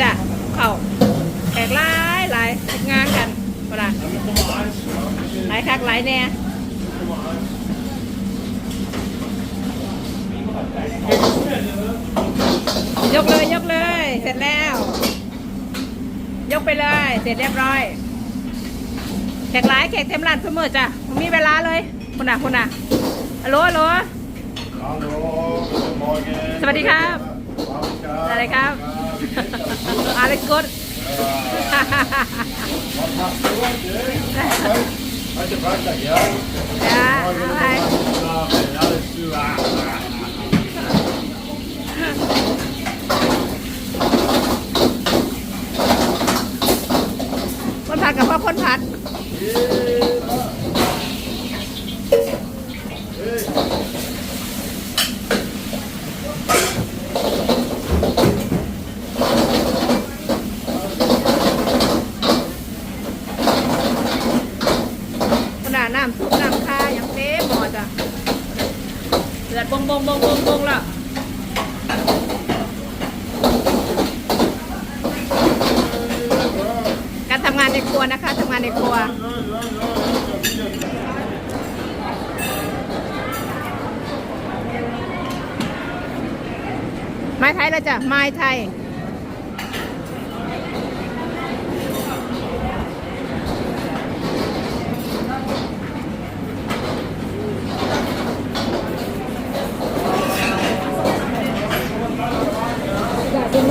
จ้ะเข่าแขกหลายหลายงานกันปะนะหลายคักหลายแน่ยกเลยยกเลย เสร็จแล้ว ยกไปเลย เสร็จเรียบร้อยแขกหลายแขกเต็มร้านเสมอจ้ะบ่มีเวลาเลยคุณน่ะคุณน่ะฮัลโหลฮัลโหล Hallo, guten Morgen. สวัสดีครับ Monika. อะไรครับ อะไรกดคนผัดกับพ่อคนผัด นาดน้ำซุปน้ำข้ายังเต็มหมดอะเดือดบงบงบงบงบงแล้วการทำงานในครัวนะคะทำงานในครัวไม้ไทยแล้วจ้ะไม้ไทย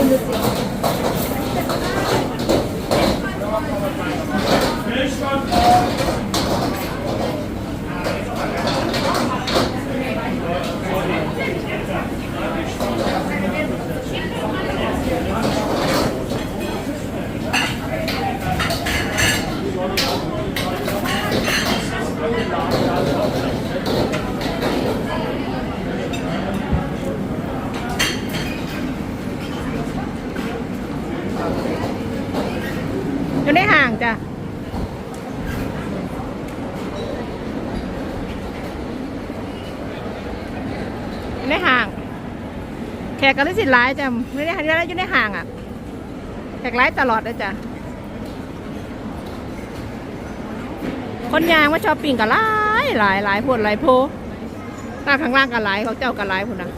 อยู่ในห่างจ้ะในห่าง แขกกันได้สิร้ายจ้ะไม่ได้อยู่ในอยู่ในห่างอะ แขกร้ายตลอดเลยจ้ะ คนยางว่าชอบปิ่งกับหลายหลายหลายพวดหลายโพตาข้างล่างกับหลายเขาเจ้ากับหลายพุ่นะ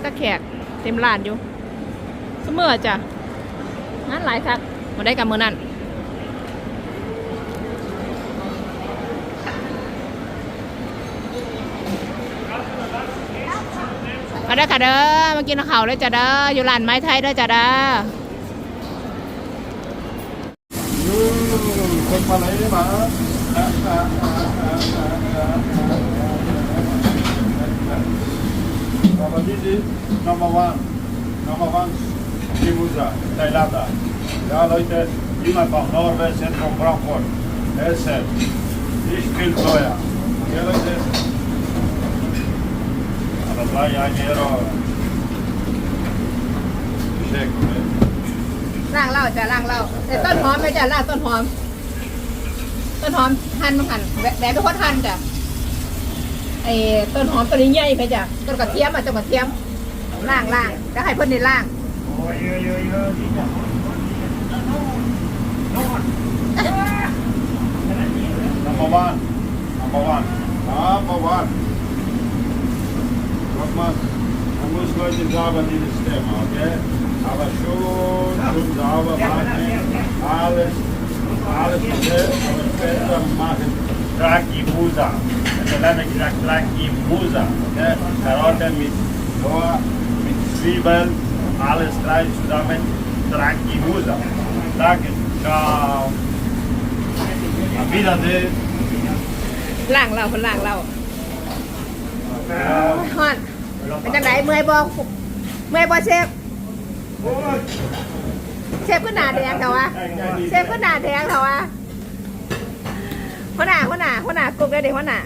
ถ้าแขกเต็มร้านอยู่ เสมอจ้ะงานหลายคัก มันได้กับมือนั่นมาได้ค่ะเด้อมากินข้าวได้จ้ะเด้ออยู่ร้านไม้ไทยได้จ้ะเด้อคนมาไหนมาเรามาดีดีเรามาว่างเรามาว่างที่มุจาไดลาบา Ja, Leute, jemand von Norwegen von Frankfurt. Essen. Nicht viel teuer. Ja, Leute. Aber drei Euro. Check. ล่างเหล้าจ้ะล่างเหล้าแต่ต้นหอมไหมจ้ะล่างต้นหอม ต้นหอมหั่นมาหั่นแหวะแหวะทุกคนหั่นจ้ะไอ้ต้นหอมตัวนี้ใหญ่ไปจ้ะต้นกระเทียมอะต้นกระเทียมล่างล่างแล้วให้เพิ่นในล่าง Oj, oj, oj, oj. Number one. Number one. Number one. Guck mal, man muss Leute sauber dieses Thema, okay? Aber schon, schon sauber machen. Alles, alles okay, aber später machen. Dragi Musa. Hat einer gesagt, Dragi Musa, okay? Karotten mit Rohr, mit Zwiebeln, alles drei zusammen. Dragi Musa. Danke, ciao. Auf Wiedersehen. ล่างเหล้าคนล่างเหล้า Ciao. ฮอนเป็นจังไดเมื่อยบ่เมื่อยบ่เชฟเชฟก็หน้าแดงเถอะวะเชฟก็หน้าแดงเถอะวะหัวหน้าหัวหน้าหัวหน้ากลุ่มได้เด็กหัวหน้า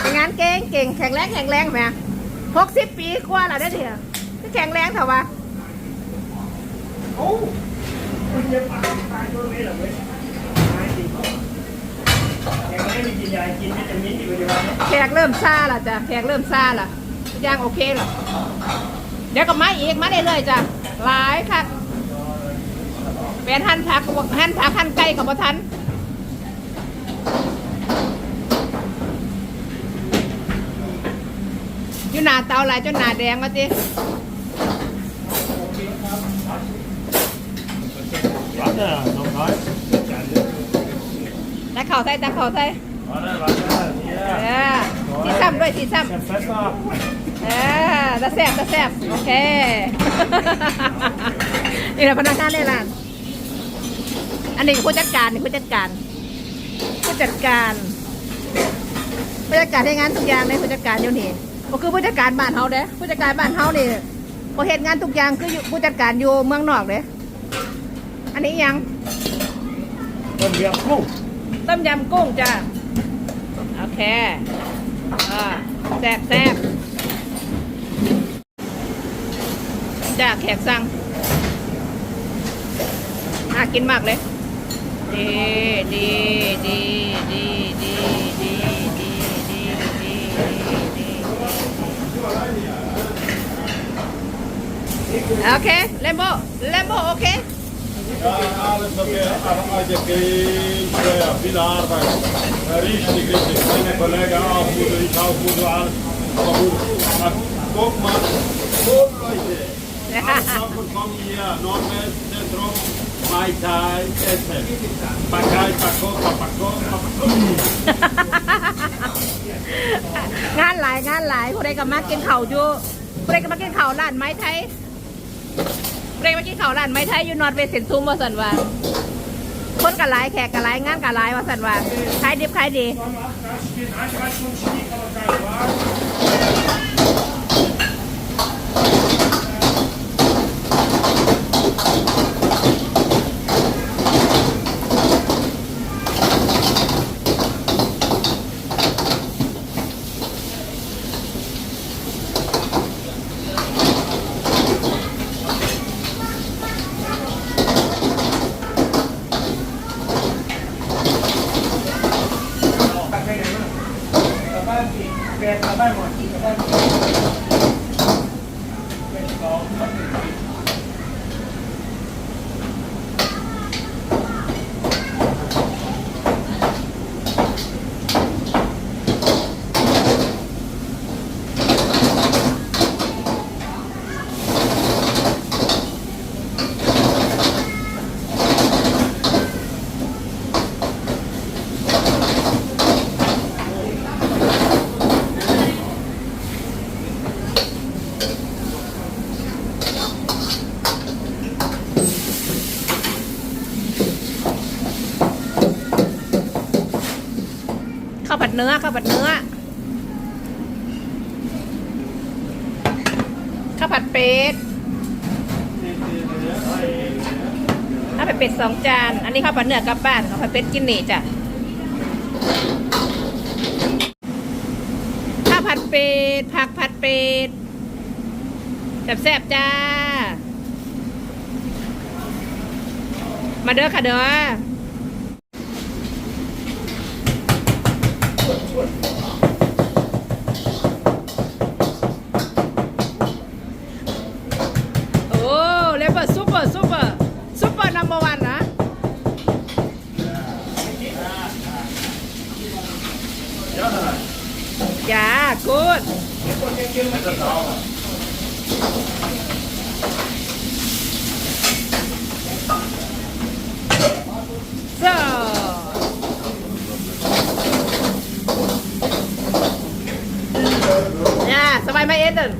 เป็นงานเก่งเก่งแข็งแรงแข็งแรงไหมหกสิบปีกว่าแล้วได้อเถอะแข็งแรงเถอะวะ แขกเริ่มซาละจ้ะแขกเริ่มซาละย่างโอเคละเดี๋ยวก็มาอีกมาได้เลยจ้ะหลายค่ะเป็นหั่นผักก็บอกหั่นผักหั่นไก่กับบ่ทันอยู่หน้าเตาหลายจนหน้าแดงมาติ Warte, noch rein. ตะเข่าใส่ตะเข่าใส่ Warte, warte, เอ hier. อสีซ้ำด้วยสีซ้ Bisschen Pfeffer. ำเออตะแซบตะแซบโอเค นี่แหละพนักงานในร้าน อันนี้ผู้จัดการนี่ผู้จัดการ ผู้จัดการผู้จัดการให้งานทุกอย่างเลยผู้จัดการเดี๋ยวนี้ก็คือผู้จัดการบ้านเฮาเด้ผู้จัดการบ้านเฮานี่พอเหตุงานทุกอย่างคืออยู่ผู้จัดการอยู่เมืองนอกเด้ อันนี้ยัง Komm, wir haben Kuh. ต้มยำกุ้งจ้ะ โอเคอ่าแซ่บแซ่บจ้าแขกสั่งน่ากินมากเลย ดีดีดีดีดีดีดีดีดีดีดีโอเคเลมโบเลมโบโอเค आज के बिलार रीश निकले मैंने बनेगा आपको रिशाव को द्वार खूब मन खूब लोइसे सब कम ये नॉर्मल सेंट्रो माय टाइ ऐसे पकाई पको पको पको งานหลายงานหลายผู้ใดก็มากินข้าวอยู่ผู้ใดก็มากินข้าวร้านไม้ไทย ผู้ใดมากินข้าวร้านไม้ไทยอยู่นอร์เวย์เซนซูมว่าสันว่าคนกันหลายแขกกันหลายงานกันหลายว่าสันว่าขายดิบขายดี เนื้อข้าวผัดเนื้อข้าวผัดเป็ดข้าวผัดเป็ดสองจาน อันนี้ข้าวผัดเนื้อกลับบ้านข้าวผัดเป็ดกินนี่จ้ะข้าวผัดเป็ดผักผัดเป็ดแซ่บๆจ้า มาเด้อค่ะเด้อ โอ้เลเวอร์ซูเปอร์ซูเปอร์ซูเปอร์นัมเบอร์วันนะ จ้ากูดโซ่ย่า สบายไหมเอเดน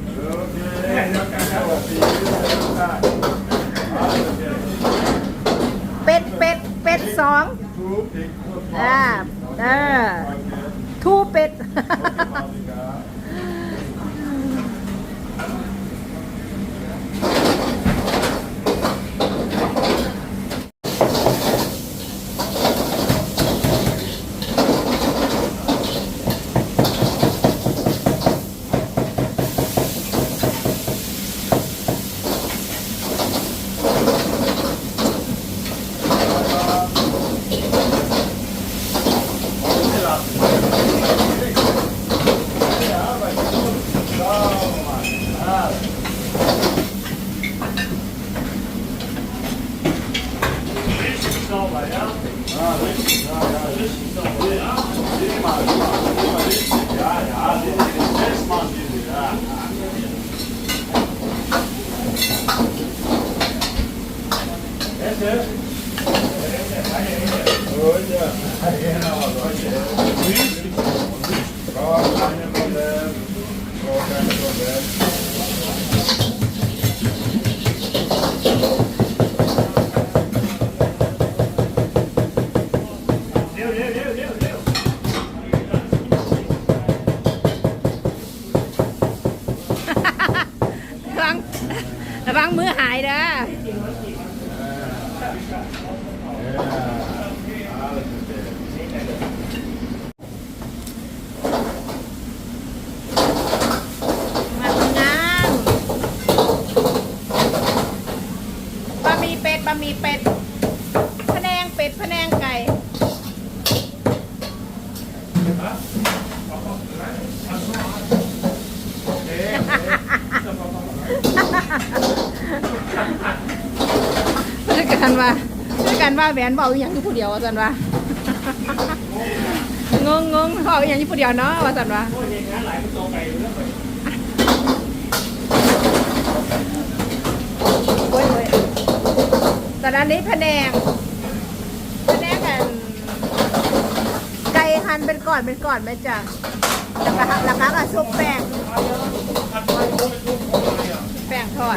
เป็ดเป็ดเป็ดสองอ่าเออทูเป็ด ว่าแหวนบอกอย่างที่ผู้เดียวว่าสันว่างงงงบอกอย่างที่ผู้เดียวเนาะว่าสันว่าโอ้ยโอ้นนี้พะแนงพะแนงกันไก่หันเป็นก่อนเป็นก่อนไหมจ๊ะแล้วก็แล้วก็ชุบแป้งแป้งทอด